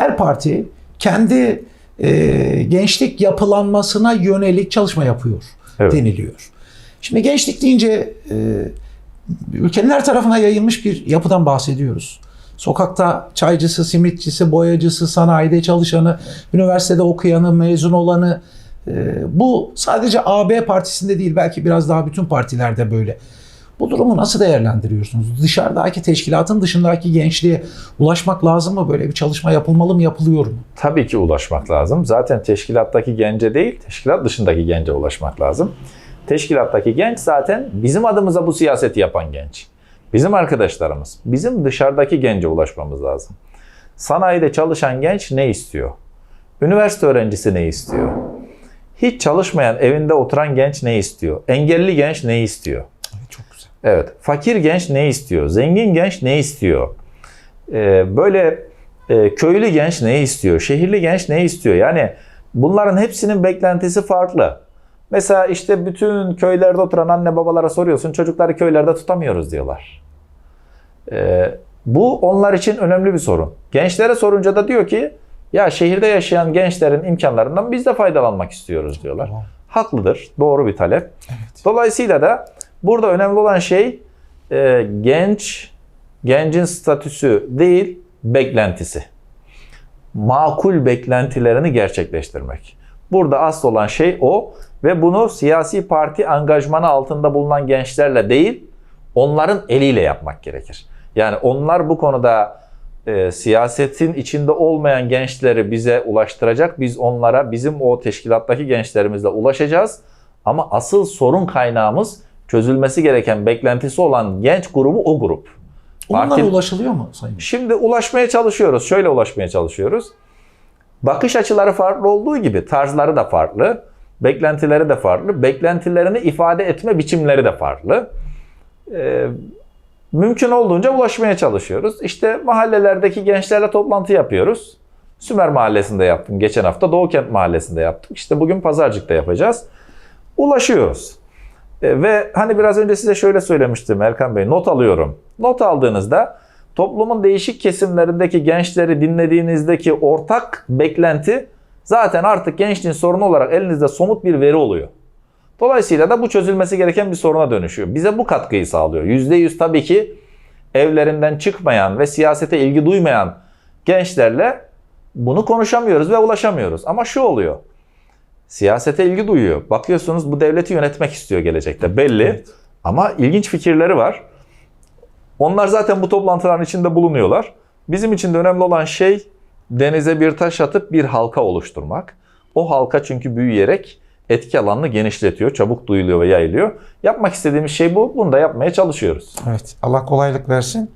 her parti kendi e, gençlik yapılanmasına yönelik çalışma yapıyor Evet. deniliyor. Şimdi gençlik deyince e, ülkenin her tarafına yayılmış bir yapıdan bahsediyoruz. Sokakta çaycısı, simitçisi, boyacısı, sanayide çalışanı, üniversitede okuyanı, mezun olanı. e, bu sadece AB partisinde değil belki biraz daha bütün partilerde böyle. Bu durumu nasıl değerlendiriyorsunuz? Dışarıdaki teşkilatın dışındaki gençliğe ulaşmak lazım mı? Böyle bir çalışma yapılmalı mı, yapılıyor mu? Tabii ki ulaşmak lazım. Zaten teşkilattaki gence değil, teşkilat dışındaki gence ulaşmak lazım. Teşkilattaki genç zaten bizim adımıza bu siyaseti yapan genç. Bizim arkadaşlarımız. Bizim dışarıdaki gence ulaşmamız lazım. Sanayide çalışan genç ne istiyor? Üniversite öğrencisi ne istiyor? Hiç çalışmayan, evinde oturan genç ne istiyor? Engelli genç ne istiyor? Güzel. Evet. Fakir genç ne istiyor? Zengin genç ne istiyor? Ee, böyle e, köylü genç ne istiyor? Şehirli genç ne istiyor? Yani bunların hepsinin beklentisi farklı. Mesela işte bütün köylerde oturan anne babalara soruyorsun çocukları köylerde tutamıyoruz diyorlar. Ee, bu onlar için önemli bir sorun. Gençlere sorunca da diyor ki ya şehirde yaşayan gençlerin imkanlarından biz de faydalanmak istiyoruz diyorlar. Tamam. Haklıdır. Doğru bir talep. Evet. Dolayısıyla da burada önemli olan şey e, genç, gencin statüsü değil, beklentisi. Makul beklentilerini gerçekleştirmek. Burada asıl olan şey o ve bunu siyasi parti angajmanı altında bulunan gençlerle değil, onların eliyle yapmak gerekir. Yani onlar bu konuda e, siyasetin içinde olmayan gençleri bize ulaştıracak. Biz onlara bizim o teşkilattaki gençlerimizle ulaşacağız. Ama asıl sorun kaynağımız çözülmesi gereken beklentisi olan genç grubu o grup. Onlara Parti- ulaşılıyor mu Sayın? Şimdi ulaşmaya çalışıyoruz. Şöyle ulaşmaya çalışıyoruz. Bakış açıları farklı olduğu gibi tarzları da farklı. Beklentileri de farklı. Beklentilerini ifade etme biçimleri de farklı. Ee, mümkün olduğunca ulaşmaya çalışıyoruz. İşte mahallelerdeki gençlerle toplantı yapıyoruz. Sümer Mahallesi'nde yaptım geçen hafta. Doğukent Mahallesi'nde yaptık. İşte bugün Pazarcık'ta yapacağız. Ulaşıyoruz. E, Ve hani biraz önce size şöyle söylemiştim Erkan Bey, not alıyorum. Not aldığınızda toplumun değişik kesimlerindeki gençleri dinlediğinizdeki ortak beklenti zaten artık gençliğin sorunu olarak elinizde somut bir veri oluyor. Dolayısıyla da bu çözülmesi gereken bir soruna dönüşüyor. Bize bu katkıyı sağlıyor. %100 tabii ki evlerinden çıkmayan ve siyasete ilgi duymayan gençlerle bunu konuşamıyoruz ve ulaşamıyoruz. Ama şu oluyor. Siyasete ilgi duyuyor. Bakıyorsunuz bu devleti yönetmek istiyor gelecekte belli. Evet. Ama ilginç fikirleri var. Onlar zaten bu toplantıların içinde bulunuyorlar. Bizim için de önemli olan şey denize bir taş atıp bir halka oluşturmak. O halka çünkü büyüyerek etki alanını genişletiyor, çabuk duyuluyor ve yayılıyor. Yapmak istediğimiz şey bu. Bunu da yapmaya çalışıyoruz. Evet. Allah kolaylık versin.